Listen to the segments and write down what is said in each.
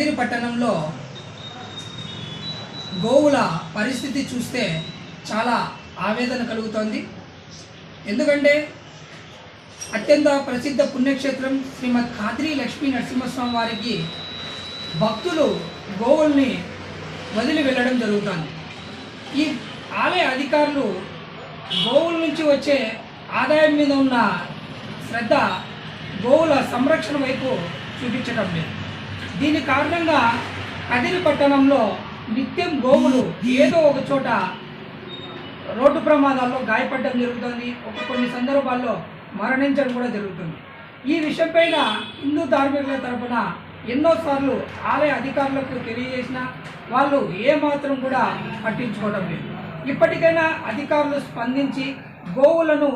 కదిరి పట్టణంలో గోవుల పరిస్థితి చూస్తే చాలా ఆవేదన కలుగుతోంది. ఎందుకంటే అత్యంత ప్రసిద్ధ పుణ్యక్షేత్రం శ్రీమద్ ఖాద్రి లక్ష్మీ నరసింహస్వామి వారికి భక్తులు గోవుల్ని వదిలి వెళ్ళడం జరుగుతుంది. ఈ ఆలయ అధికారులు గోవుల నుంచి వచ్చే ఆదాయం మీద ఉన్న శ్రద్ధ గోవుల సంరక్షణ వైపు చూపించడం లేదు. దీని కారణంగా కదిరి పట్టణంలో నిత్యం గోవులు ఏదో ఒక చోట రోడ్డు ప్రమాదాల్లో గాయపడడం జరుగుతుంది. ఒక కొన్ని సందర్భాల్లో మరణించడం కూడా జరుగుతుంది. ఈ విషయంపైన హిందూ ధార్మికుల తరపున ఎన్నోసార్లు ఆలయ అధికారులకు తెలియజేసిన వాళ్ళు ఏమాత్రం కూడా పట్టించుకోవడం లేదు. ఇప్పటికైనా అధికారులు స్పందించి గోవులను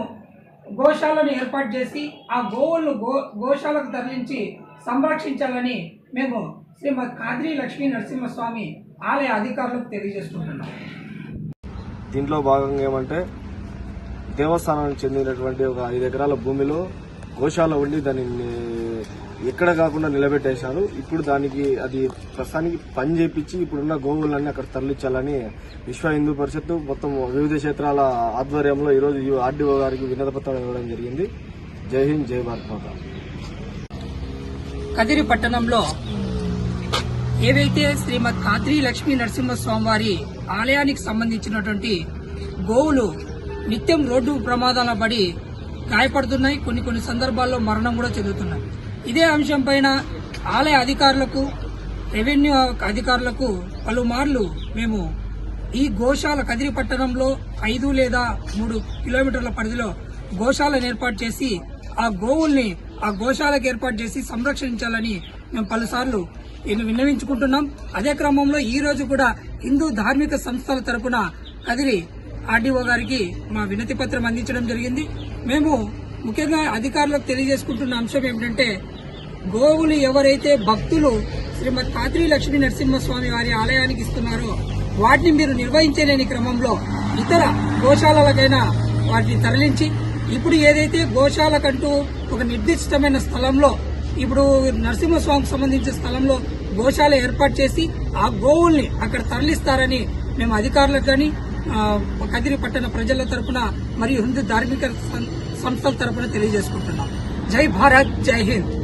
గోశాలను ఏర్పాటు చేసి ఆ గోవులను గో గోశాలకు తరలించి సంరక్షించాలని మేము శ్రీమద్ కాద్రి లక్ష్మీ నరసింహస్వామి ఆలయ అధికారులకు తెలియజేసుకుంటున్నాం దీంట్లో భాగంగా ఏమంటే దేవస్థానానికి చెందినటువంటి ఒక ఐదు ఎకరాల భూమిలో గోశాల ఉండి దానిని ఎక్కడ కాకుండా నిలబెట్టేశారు. ఇప్పుడు దానికి అది ప్రస్తుతానికి పని చేపించి ఇప్పుడున్న గోవులన్నీ అక్కడ తరలించాలని విశ్వ హిందూ పరిషత్ మొత్తం వివిధ క్షేత్రాల ఆధ్వర్యంలో ఈరోజు ఈ ఆర్డీఓ గారికి వినతిపత్రం ఇవ్వడం జరిగింది. జై హింద్ జై భారత్ మాత కదిరి పట్టణంలో ఏవైతే శ్రీమద్ కాత్రి లక్ష్మీ నరసింహస్వామి వారి ఆలయానికి సంబంధించినటువంటి గోవులు నిత్యం రోడ్డు ప్రమాదాల పడి గాయపడుతున్నాయి. కొన్ని కొన్ని సందర్భాల్లో మరణం కూడా చెందుతున్నాయి. ఇదే అంశం పైన ఆలయ అధికారులకు రెవెన్యూ అధికారులకు పలుమార్లు మేము ఈ గోశాల కదిరి పట్టణంలో ఐదు లేదా మూడు కిలోమీటర్ల పరిధిలో గోశాలను ఏర్పాటు చేసి ఆ గోవుల్ని ఆ గోశాలకు ఏర్పాటు చేసి సంరక్షించాలని మేము పలుసార్లు విన్నవించుకుంటున్నాం. అదే క్రమంలో ఈ రోజు కూడా హిందూ ధార్మిక సంస్థల తరపున కదిరి ఆర్డీఓ గారికి మా వినతి పత్రం అందించడం జరిగింది. మేము ముఖ్యంగా అధికారులకు తెలియజేసుకుంటున్న అంశం ఏమిటంటే గోవులు ఎవరైతే భక్తులు శ్రీమతి కాత్రి లక్ష్మీ నరసింహస్వామి వారి ఆలయానికి ఇస్తున్నారో వాటిని మీరు నిర్వహించలేని క్రమంలో ఇతర గోశాలకైనా వాటిని తరలించి ఇప్పుడు ఏదైతే గోశాలకంటూ ఒక నిర్దిష్టమైన స్థలంలో ఇప్పుడు నరసింహస్వామికి సంబంధించిన స్థలంలో గోశాల ఏర్పాటు చేసి ఆ గోవుల్ని అక్కడ తరలిస్తారని మేము అధికారులకు కానీ కదిరి పట్టణ ప్రజల తరపున మరియు హిందూ ధార్మిక సం- సంస్థల తరపున తెలియజేసుకుంటున్నాం. జై భారత్ జై హింద్.